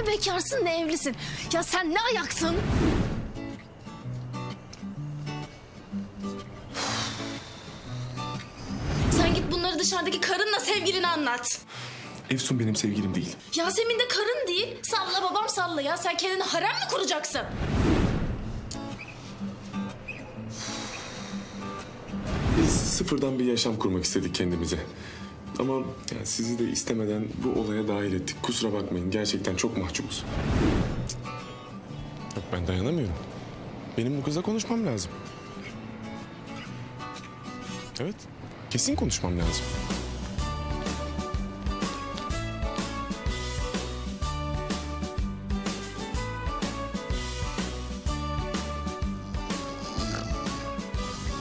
ne bekarsın ne evlisin. Ya sen ne ayaksın? Sen git bunları dışarıdaki karınla sevgilini anlat. Efsun benim sevgilim değil. Yasemin de karın değil. Salla babam salla ya. Sen kendine harem mi kuracaksın? Biz sıfırdan bir yaşam kurmak istedik kendimize. Ama yani sizi de istemeden bu olaya dahil ettik. Kusura bakmayın gerçekten çok mahcubuz. Yok ben dayanamıyorum. Benim bu kızla konuşmam lazım. Evet kesin konuşmam lazım.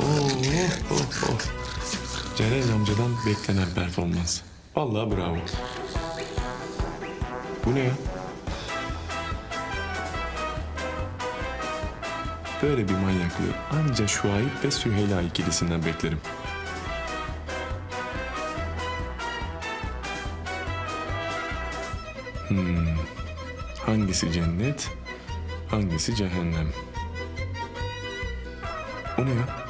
Oh, oh, oh. Celal amcadan beklenen performans. Vallahi bravo. Bu ne ya? Böyle bir manyaklığı anca Şuayb ve Süheyla ikilisinden beklerim. Hmm. Hangisi cennet, hangisi cehennem? O ne ya?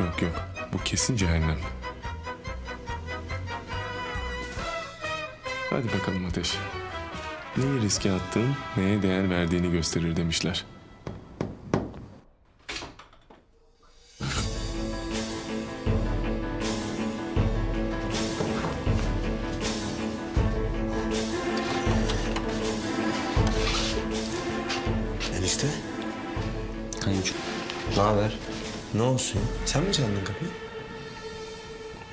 Yok yok. Bu kesin cehennem. Hadi bakalım Ateş. Neyi riske attığın, neye değer verdiğini gösterir demişler. Enişte. Kayınço. Ne haber? Ne olsun? Sen mi çaldın kapıyı?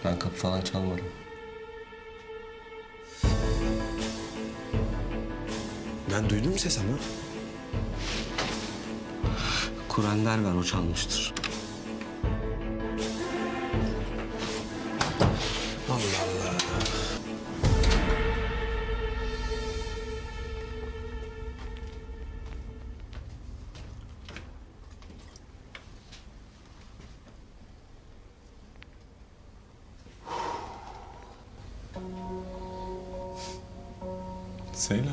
Ben kapı falan çalmadım. Ben duydum ses ama. Kurender var o çalmıştır. Selam.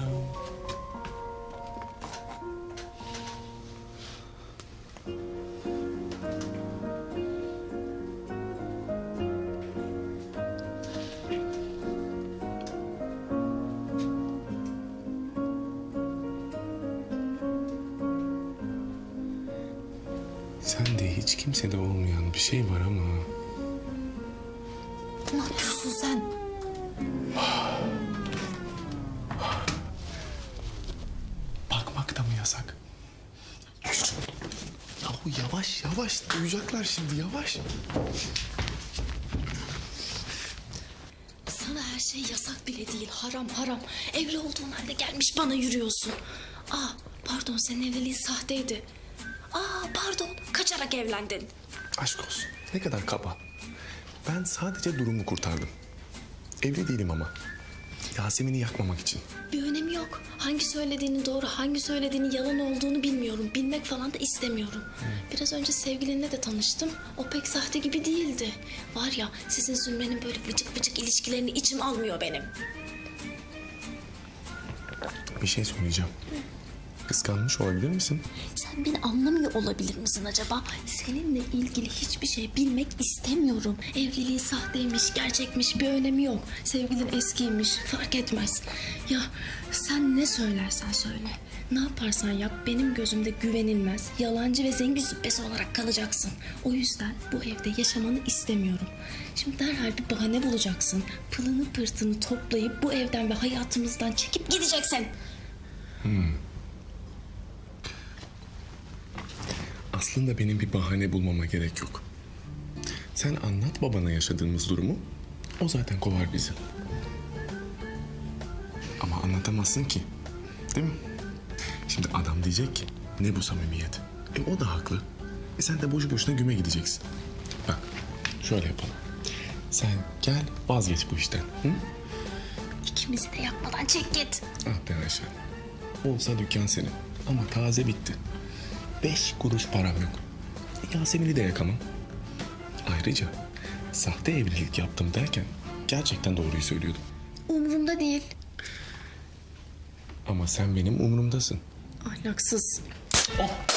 Sende hiç kimsede olmayan bir şey var ama... Ne yapıyorsun sen? Yasak? Yahu yavaş yavaş duyacaklar şimdi yavaş. Sana her şey yasak bile değil. Haram haram. Evli olduğun halde gelmiş bana yürüyorsun. Aa pardon senin evliliğin sahteydi. Aa pardon kaçarak evlendin. Aşk olsun. Ne kadar kaba. Ben sadece durumu kurtardım. Evli değilim ama. Yasemin'i yakmamak için. Bir önemi yok. Hangi söylediğini doğru, hangi söylediğini yalan olduğunu bilmiyorum. Bilmek falan da istemiyorum. Biraz önce sevgilinle de tanıştım. O pek sahte gibi değildi. Var ya sizin Zümre'nin böyle vıcık vıcık ilişkilerini içim almıyor benim. Bir şey söyleyeceğim. Kıskanmış olabilir misin? Sen beni anlamıyor olabilir misin acaba? Seninle ilgili hiçbir şey bilmek istemiyorum. Evliliğin sahteymiş, gerçekmiş bir önemi yok. Sevgilin eskiymiş, fark etmez. Ya sen ne söylersen söyle. Ne yaparsan yap benim gözümde güvenilmez, yalancı ve zengin züppesi olarak kalacaksın. O yüzden bu evde yaşamanı istemiyorum. Şimdi derhal bir bahane bulacaksın. Pılını pırtını toplayıp bu evden ve hayatımızdan çekip gideceksin. Aslında benim bir bahane bulmama gerek yok. Sen anlat babana yaşadığımız durumu. O zaten kovar bizi. Ama anlatamazsın ki. Değil mi? Şimdi adam diyecek ki ne bu samimiyet? E o da haklı. E sen de boşu boşuna güme gideceksin. Bak şöyle yapalım. Sen gel vazgeç bu işten. Hı? İkimizi de yapmadan çek git. Ah be Ayşe. Olsa dükkan senin. Ama taze bitti. Beş kuruş param yok. Yasemin'i de yakamam. Ayrıca sahte evlilik yaptım derken gerçekten doğruyu söylüyordum. Umurumda değil. Ama sen benim umurumdasın. Ahlaksız. Oh!